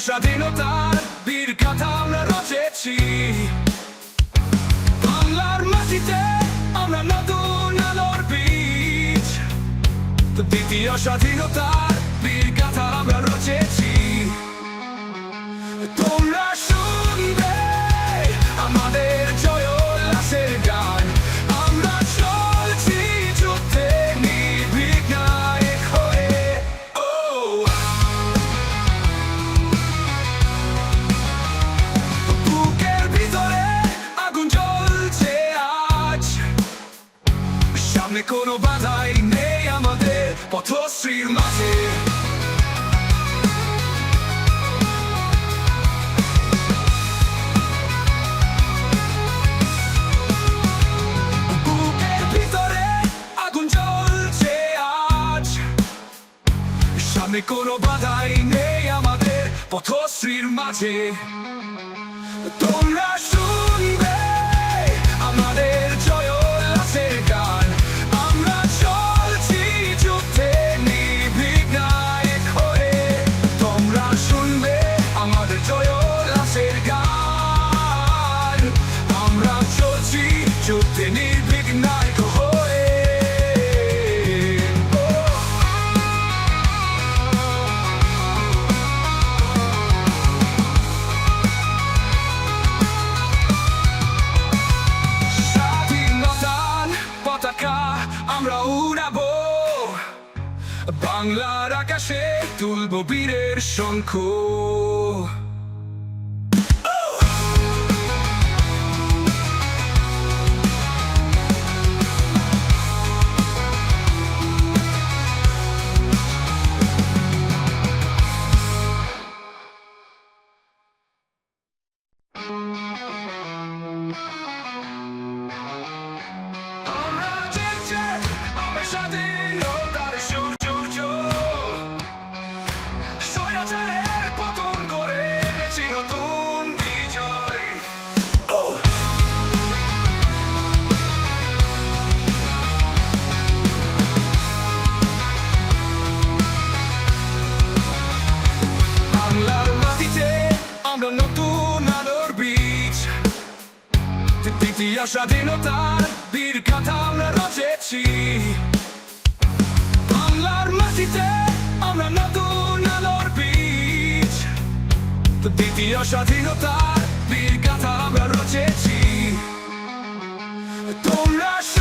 স্বাধীনতার বীর কথা আমরা রচেছি বাংলার মাটিতে আমরা নতুন আলোর বীজ তো দ্বিতীয় স্বাধীনতার সামনে কোনো বাধাই নেই আমাদের পথশ্রীর মাঝে সামনে কোনো বাধাই নেই আমাদের পথশ্রীর মাঝে তোমরা শুনবে বাংলার আকাশে তুলব বীরের শঙ্খ। Ja Yaşadinotar bir katamla roçeci Anlar matite amra natuna lor biç Taditi yaşadinotar bir katamla roçeci Tomraş